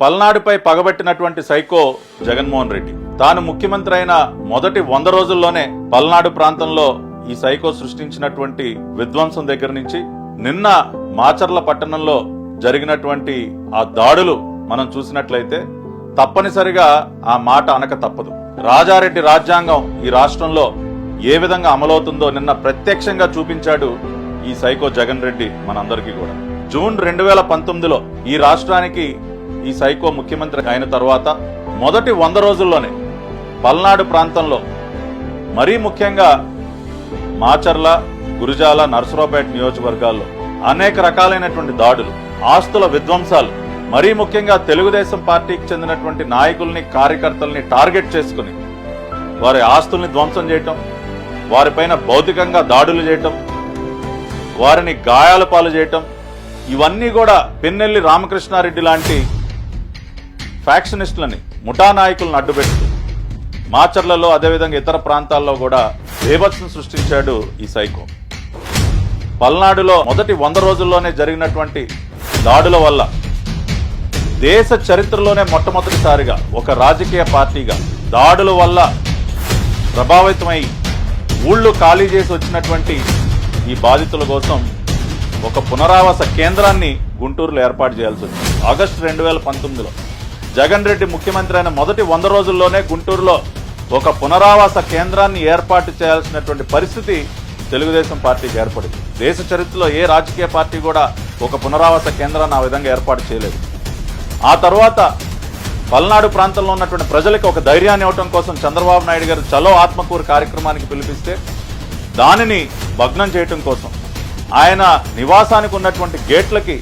పల్నాడుపై పగబట్టినటువంటి సైకో జగన్మోహన్ రెడ్డి. తాను ముఖ్యమంత్రి అయిన మొదటి వంద రోజుల్లోనే పల్నాడు ప్రాంతంలో ఈ సైకో సృష్టించినటువంటి విధ్వంసం దగ్గర నుంచి నిన్న మాచర్ల పట్టణంలో జరిగినటువంటి ఆ దాడులు మనం చూసినట్లయితే తప్పనిసరిగా ఆ మాట అనక తప్పదు. రాజారెడ్డి రాజ్యాంగం ఈ రాష్ట్రంలో ఏ విధంగా అమలవుతుందో నిన్న ప్రత్యక్షంగా చూపించాడు ఈ సైకో జగన్ రెడ్డి మనందరికీ కూడా. జూన్ రెండు వేల పంతొమ్మిదిలో ఈ రాష్ట్రానికి ఈ సైకో ముఖ్యమంత్రి అయిన తర్వాత మొదటి వంద రోజుల్లోనే పల్నాడు ప్రాంతంలో మరీ ముఖ్యంగా మాచర్ల గురుజాల నర్సరావుపేట నియోజకవర్గాల్లో అనేక రకాలైనటువంటి దాడులు ఆస్తుల విధ్వంసాలు మరీ ముఖ్యంగా తెలుగుదేశం పార్టీకి చెందినటువంటి నాయకుల్ని కార్యకర్తల్ని టార్గెట్ చేసుకుని వారి ఆస్తుల్ని ధ్వంసం చేయటం వారిపైన భౌతికంగా దాడులు చేయటం వారిని గాయాల పాలు చేయటం ఇవన్నీ కూడా పెన్నెల్లి రామకృష్ణారెడ్డి లాంటి ఫ్యాక్షనిస్టులని ముఠా నాయకులను అడ్డుపెడుతూ మాచర్లలో అదేవిధంగా ఇతర ప్రాంతాల్లో కూడా బేభత్సం సృష్టించాడు ఈ సైకో. పల్నాడులో మొదటి వంద రోజుల్లోనే జరిగినటువంటి దాడుల వల్ల దేశ చరిత్రలోనే మొట్టమొదటిసారిగా ఒక రాజకీయ పార్టీగా దాడుల వల్ల ప్రభావితమై ఊళ్ళు ఖాళీ చేసి వచ్చినటువంటి ఈ బాధితుల కోసం ఒక పునరావాస కేంద్రాన్ని గుంటూరులో ఏర్పాటు చేయాల్సి వచ్చింది. ఆగస్టు రెండు వేల పంతొమ్మిదిలో. జగన్ రెడ్డి ముఖ్యమంత్రి అయిన మొదటి వంద రోజుల్లోనే గుంటూరులో ఒక పునరావాస కేంద్రాన్ని ఏర్పాటు చేయాల్సినటువంటి పరిస్థితి తెలుగుదేశం పార్టీకి ఏర్పడింది. దేశ చరిత్రలో ఏ రాజకీయ పార్టీ కూడా ఒక పునరావాస కేంద్రాన్ని ఆ విధంగా ఏర్పాటు చేయలేదు. ఆ తర్వాత పల్నాడు ప్రాంతంలో ఉన్నటువంటి ప్రజలకు ఒక ధైర్యాన్ని ఇవ్వటం కోసం చంద్రబాబు నాయుడు గారు చలో ఆత్మకూరు కార్యక్రమానికి పిలిపిస్తే దానిని భగ్నం చేయటం కోసం ఆయన నివాసానికి ఉన్నటువంటి గేట్లకి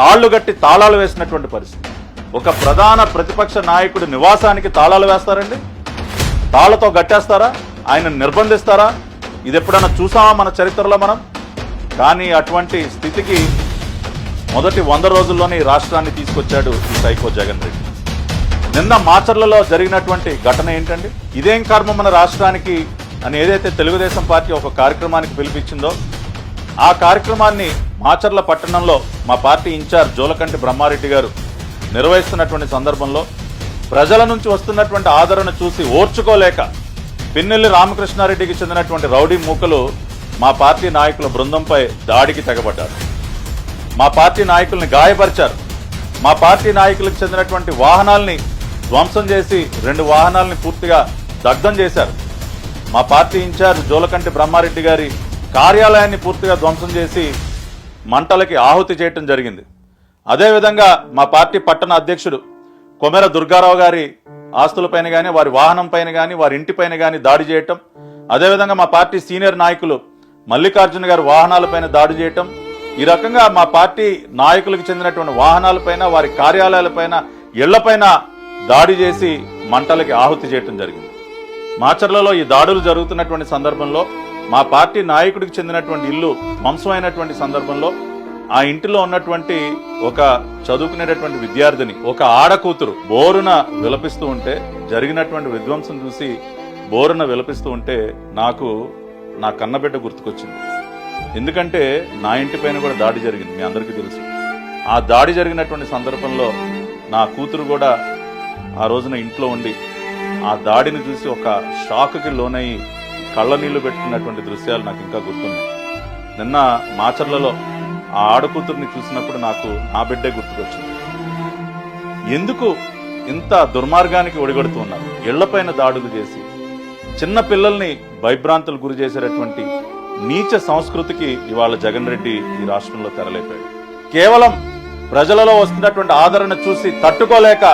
తాళ్ళు గట్టి తాళాలు వేసినటువంటి పరిస్థితి. ఒక ప్రధాన ప్రతిపక్ష నాయకుడి నివాసానికి తాళాలు వేస్తారండి? తాళ్ళతో గట్టేస్తారా? ఆయన నిర్బంధిస్తారా? ఇది ఎప్పుడైనా చూసామా మన చరిత్రలో మనం? కానీ అటువంటి స్థితికి మొదటి వంద రోజుల్లోనే ఈ రాష్ట్రాన్ని తీసుకొచ్చాడు ఈ సైకో జగన్ రెడ్డి. నిన్న మాచర్లలో జరిగినటువంటి ఘటన ఏంటండి? ఇదేం కర్మ మన రాష్ట్రానికి అని ఏదైతే తెలుగుదేశం పార్టీ ఒక కార్యక్రమానికి పిలిపించిందో ఆ కార్యక్రమాన్ని మాచర్ల పట్టణంలో మా పార్టీ ఇన్ఛార్జ్ జోలకంటి బ్రహ్మారెడ్డి గారు నిర్వహిస్తున్నటువంటి సందర్భంలో ప్రజల నుంచి వస్తున్నటువంటి ఆదరణ చూసి ఓర్చుకోలేక పిన్నెల్లి రామకృష్ణారెడ్డికి చెందినటువంటి రౌడీ మూకలు మా పార్టీ నాయకుల బృందంపై దాడికి తెగబడ్డారు. మా పార్టీ నాయకుల్ని గాయపరిచారు. మా పార్టీ నాయకులకు చెందినటువంటి వాహనాల్ని ధ్వంసం చేసి రెండు వాహనాల్ని పూర్తిగా దగ్ధం చేశారు. మా పార్టీ ఇన్ఛార్జ్ జోలకంటి బ్రహ్మారెడ్డి గారి కార్యాలయాన్ని పూర్తిగా ధ్వంసం చేసి మంటలకి ఆహుతి చేయటం జరిగింది. అదేవిధంగా మా పార్టీ పట్టణ అధ్యక్షుడు కొమెర దుర్గారావు గారి ఆస్తులపైన కానీ వారి వాహనం పైన కానీ వారి ఇంటిపైన కానీ దాడి చేయటం. అదేవిధంగా మా పార్టీ సీనియర్ నాయకులు మల్లికార్జున గారి వాహనాలపైన దాడి చేయటం. ఈ రకంగా మా పార్టీ నాయకులకు చెందినటువంటి వాహనాలపైన వారి కార్యాలయాలపైన ఇళ్ళపైన దాడి చేసి మంటలకి ఆహుతి చేయటం జరిగింది. మాచర్లలో ఈ దాడులు జరుగుతున్నటువంటి సందర్భంలో మా పార్టీ నాయకుడికి చెందినటువంటి ఇల్లు ధ్వంసమైనటువంటి సందర్భంలో ఆ ఇంటిలో ఉన్నటువంటి ఒక చదువుకునేటటువంటి విద్యార్థిని ఒక ఆడకూతురు బోరున విలపిస్తూ ఉంటే జరిగినటువంటి విధ్వంసం చూసి బోరున విలపిస్తూ ఉంటే నాకు నా కన్నబిడ్డ గుర్తుకొచ్చింది. ఎందుకంటే నా ఇంటి పైన కూడా దాడి జరిగింది మీ అందరికీ తెలుసు. ఆ దాడి జరిగినటువంటి సందర్భంలో నా కూతురు కూడా ఆ రోజున ఇంట్లో ఉండి ఆ దాడిని చూసి ఒక షాక్కి లోనై కళ్ళనీళ్ళు పెట్టుకున్నటువంటి దృశ్యాలు నాకు ఇంకా గుర్తున్నాయి. నిన్న మాచర్లలో ఆ ఆడకూతుర్ని చూసినప్పుడు నాకు నా బిడ్డే గుర్తుకొచ్చింది. ఎందుకు ఇంత దుర్మార్గానికి ఒడిగడుతూ ఉన్నారు? ఇళ్ళపైన దాడులు చేసి చిన్న పిల్లల్ని భయభ్రాంతులు గురి చేసేటటువంటి నీచ సంస్కృతికి ఇవాళ జగన్ రెడ్డి ఈ రాష్ట్రంలో తెరలేపాడు. కేవలం ప్రజలలో వస్తున్నటువంటి ఆదరణ చూసి తట్టుకోలేక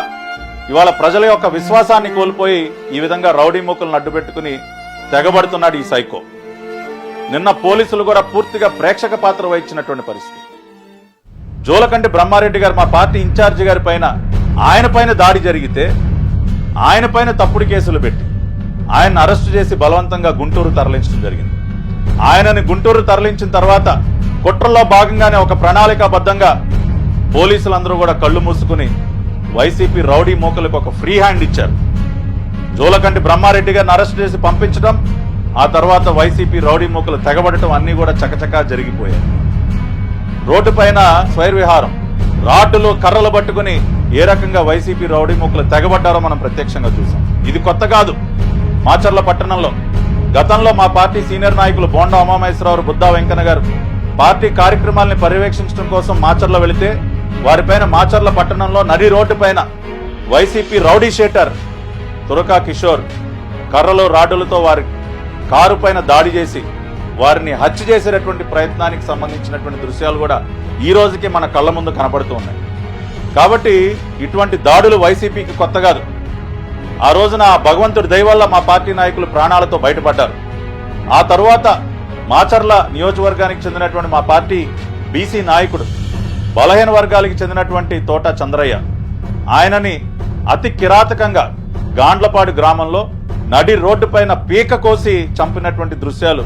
ఇవాళ ప్రజల యొక్క విశ్వాసాన్ని కోల్పోయి ఈ విధంగా రౌడీ మూకలను అడ్డుపెట్టుకుని తెగబడుతున్నాడు ఈ సైకో. నిన్న పోలీసులు కూడా పూర్తిగా ప్రేక్షక పాత్ర వహించినటువంటి పరిస్థితి. జోలకంటి బ్రహ్మారెడ్డి గారు మా పార్టీ ఇన్ఛార్జి గారి పైన ఆయన పైన దాడి జరిగితే ఆయన పైన తప్పుడు కేసులు పెట్టి ఆయన్ని అరెస్టు చేసి బలవంతంగా గుంటూరు తరలించడం జరిగింది. ఆయనని గుంటూరు తరలించిన తర్వాత కుట్రలో భాగంగానే ఒక ప్రణాళికాబద్ధంగా పోలీసులందరూ కూడా కళ్ళు మూసుకుని వైసీపీ రౌడీ మూకలకు ఒక ఫ్రీ హ్యాండ్ ఇచ్చారు. జోలకంటి బ్రహ్మారెడ్డి గారిని అరెస్ట్ చేసి పంపించడం ఆ తర్వాత వైసీపీ రౌడీ మూకలు తెగబడటం అన్నీ కూడా చకచకా జరిగిపోయాయి. రోడ్డు పైన స్వైర్ విహారం రాడ్డులో కర్రలు పట్టుకుని ఏ రకంగా వైసీపీ రౌడీ ముక్కలు తెగబడ్డారో మనం ప్రత్యక్షంగా చూసాం. ఇది కొత్త కాదు. మాచర్ల పట్టణంలో గతంలో మా పార్టీ సీనియర్ నాయకులు బోండా ఉమామేశ్వరరావు బుద్ధా వెంకన్న గారు పార్టీ కార్యక్రమాల్ని పర్యవేక్షించడం కోసం మాచర్ల వెళితే వారిపైన మాచర్ల పట్టణంలో నడి రోడ్డు పైన YCP rowdy sheeter Turaka Kishore కర్రలు రాడ్డులతో వారి కారు పైన దాడి చేసి వారిని హత్య చేసేటటువంటి ప్రయత్నానికి సంబంధించినటువంటి దృశ్యాలు కూడా ఈ రోజుకి మన కళ్ళ ముందు కనబడుతూ ఉన్నాయి. కాబట్టి ఇటువంటి దాడులు వైసీపీకి కొత్త కాదు. ఆ రోజున ఆ భగవంతుడి దయవల్ల మా పార్టీ నాయకులు ప్రాణాలతో బయటపడ్డారు. ఆ తరువాత మాచర్ల నియోజకవర్గానికి చెందినటువంటి మా పార్టీ బీసీ నాయకుడు బలహీన వర్గాలకు చెందినటువంటి తోట చంద్రయ్య. ఆయనని అతి కిరాతకంగా గాండ్లపాడు గ్రామంలో నడి రోడ్డు పైన పీక కోసి చంపినటువంటి దృశ్యాలు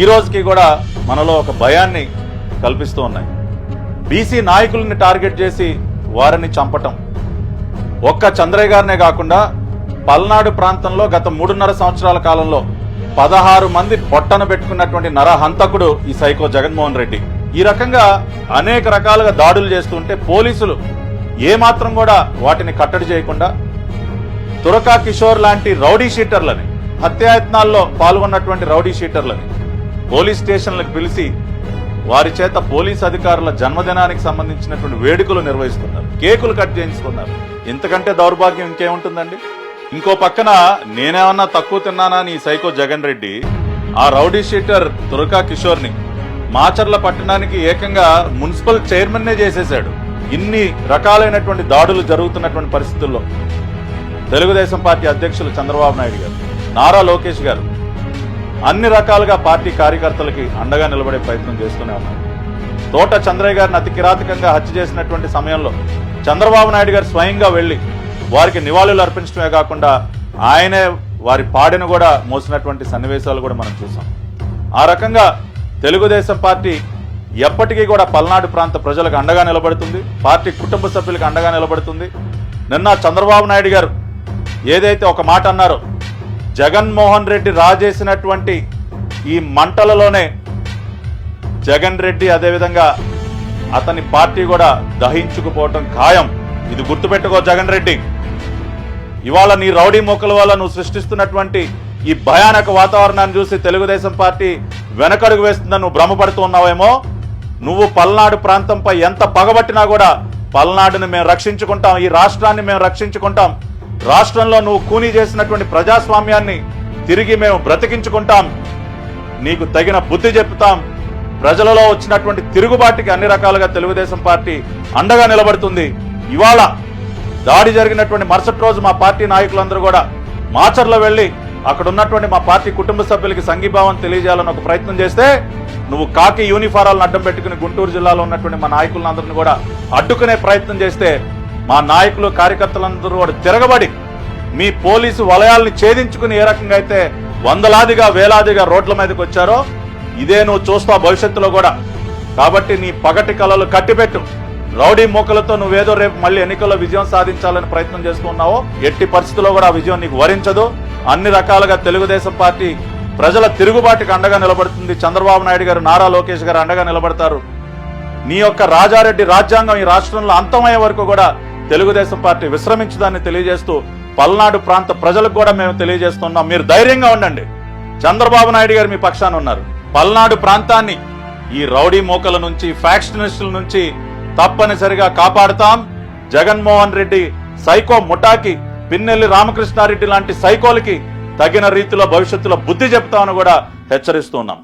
ఈ రోజుకి కూడా మనలో ఒక భయాన్ని కల్పిస్తూ ఉన్నాయి. బీసీ నాయకుల్ని టార్గెట్ చేసి వారిని చంపటం. ఒక్క చంద్రయ్య గారినే కాకుండా పల్నాడు ప్రాంతంలో గత మూడున్నర సంవత్సరాల కాలంలో పదహారు మంది పొట్టన పెట్టుకున్నటువంటి నరహంతకుడు ఈ సైకో జగన్మోహన్ రెడ్డి. ఈ రకంగా అనేక రకాలుగా దాడులు చేస్తుంటే పోలీసులు ఏమాత్రం కూడా వాటిని కట్టడి చేయకుండా తురకా కిషోర్ లాంటి రౌడీ షీటర్లని హత్యాయత్నాల్లో పాల్గొన్నటువంటి రౌడీ షీటర్లని పోలీస్ స్టేషన్లకు పిలిచి వారి చేత పోలీస్ అధికారుల జన్మదినానికి సంబంధించినటువంటి వేడుకలు నిర్వహిస్తున్నారు కేకులు కట్ చేయించుకున్నారు. ఇంతకంటే దౌర్భాగ్యం ఇంకేముంటుందండి? ఇంకో పక్కన నేనేమన్నా తక్కువ తిన్నానా నీ ఈ సైకో జగన్ రెడ్డి ఆ రౌడీ షీటర్ తురకా కిషోర్ని మాచర్ల పట్టణానికి ఏకంగా మున్సిపల్ చైర్మన్నే చేసేశాడు. ఇన్ని రకాలైనటువంటి దాడులు జరుగుతున్నటువంటి పరిస్థితుల్లో తెలుగుదేశం పార్టీ అధ్యక్షులు చంద్రబాబు నాయుడు గారు నారా లోకేష్ గారు అన్ని రకాలుగా పార్టీ కార్యకర్తలకి అండగా నిలబడే ప్రయత్నం చేస్తూనే ఉన్నారు. తోట చంద్రయ్య గారిని అతి కిరాతకంగా హత్య చేసినటువంటి సమయంలో చంద్రబాబు నాయుడు గారు స్వయంగా వెళ్ళి వారికి నివాళులు అర్పించడమే కాకుండా ఆయనే వారి పాడిని కూడా మోసినటువంటి సన్నివేశాలు కూడా మనం చూసాం. ఆ రకంగా తెలుగుదేశం పార్టీ ఎప్పటికీ కూడా పల్నాడు ప్రాంత ప్రజలకు అండగా నిలబడుతుంది. పార్టీ కుటుంబ సభ్యులకు అండగా నిలబడుతుంది. నిన్న చంద్రబాబు నాయుడు గారు ఏదైతే ఒక మాట అన్నారో జగన్మోహన్ రెడ్డి రాజేసినటువంటి ఈ మంటలలోనే జగన్ రెడ్డి అదేవిధంగా అతని పార్టీ కూడా దహించుకుపోవటం ఖాయం. ఇది గుర్తుపెట్టుకో జగన్ రెడ్డి. ఇవాళ నీ రౌడీ మొక్కల వల్ల నువ్వు సృష్టిస్తున్నటువంటి ఈ భయానక వాతావరణాన్ని చూసి తెలుగుదేశం పార్టీ వెనకడుగు వేస్తుందని నువ్వు భ్రమపడుతూ ఉన్నావేమో? నువ్వు పల్నాడు ప్రాంతంపై ఎంత పగబట్టినా కూడా పల్నాడుని మేము రక్షించుకుంటాం ఈ రాష్ట్రాన్ని మేము రక్షించుకుంటాం. రాష్ట్రంలో నువ్వు కూనీ చేసినటువంటి ప్రజాస్వామ్యాన్ని తిరిగి మేము బ్రతికించుకుంటాం. నీకు తగిన బుద్ధి చెప్తాం. ప్రజలలో వచ్చినటువంటి తిరుగుబాటుకి అన్ని రకాలుగా తెలుగుదేశం పార్టీ అండగా నిలబడుతుంది. ఇవాళ దాడి జరిగినటువంటి మరుసటి రోజు మా పార్టీ నాయకులందరూ కూడా మాచర్లో వెళ్ళి అక్కడ ఉన్నటువంటి మా పార్టీ కుటుంబ సభ్యులకి సంఘీభావం తెలియజేయాలని ఒక ప్రయత్నం చేస్తే నువ్వు కాకి యూనిఫారాలను అడ్డం పెట్టుకుని గుంటూరు జిల్లాలో ఉన్నటువంటి మా నాయకులందరిని కూడా అడ్డుకునే ప్రయత్నం చేస్తే మా నాయకులు కార్యకర్తలందరూ కూడా తిరగబడి మీ పోలీసు వలయాల్ని ఛేదించుకుని ఏ రకంగా అయితే వందలాదిగా వేలాదిగా రోడ్ల మీదకి వచ్చారో ఇదే నువ్వు చూస్తావు భవిష్యత్తులో కూడా. కాబట్టి నీ పగటి కళలు కట్టిపెట్టు. రౌడీ మూకలతో నువ్వేదో రేపు మళ్ళీ ఎన్నికల్లో విజయం సాధించాలని ప్రయత్నం చేస్తున్నావో ఎట్టి పరిస్థితుల్లో కూడా ఆ విజయం నీకు వరించదు. అన్ని రకాలుగా తెలుగుదేశం పార్టీ ప్రజల తిరుగుబాటుకి అండగా నిలబడుతుంది. చంద్రబాబు నాయుడు గారు నారా లోకేష్ గారు అండగా నిలబడతారు. నీ యొక్క రాజారెడ్డి రాజ్యాంగం ఈ రాష్ట్రంలో అంతమయ్యే వరకు కూడా తెలుగుదేశం పార్టీ విశ్రమించదాన్ని తెలియజేస్తూ పల్నాడు ప్రాంత ప్రజలకు కూడా మేము తెలియజేస్తున్నాం. మీరు ధైర్యంగా ఉండండి. చంద్రబాబు నాయుడు గారు మీ పక్షాన ఉన్నారు. పల్నాడు ప్రాంతాన్ని ఈ రౌడీ మోకల నుంచి ఫ్యాక్షనిస్టుల నుంచి తప్పనిసరిగా కాపాడుతాం. జగన్మోహన్ రెడ్డి సైకో ముఠాకి పిన్నెల్లి రామకృష్ణారెడ్డి లాంటి సైకోలకి తగిన రీతిలో భవిష్యత్తులో బుద్ధి చెప్తామని కూడా హెచ్చరిస్తున్నాం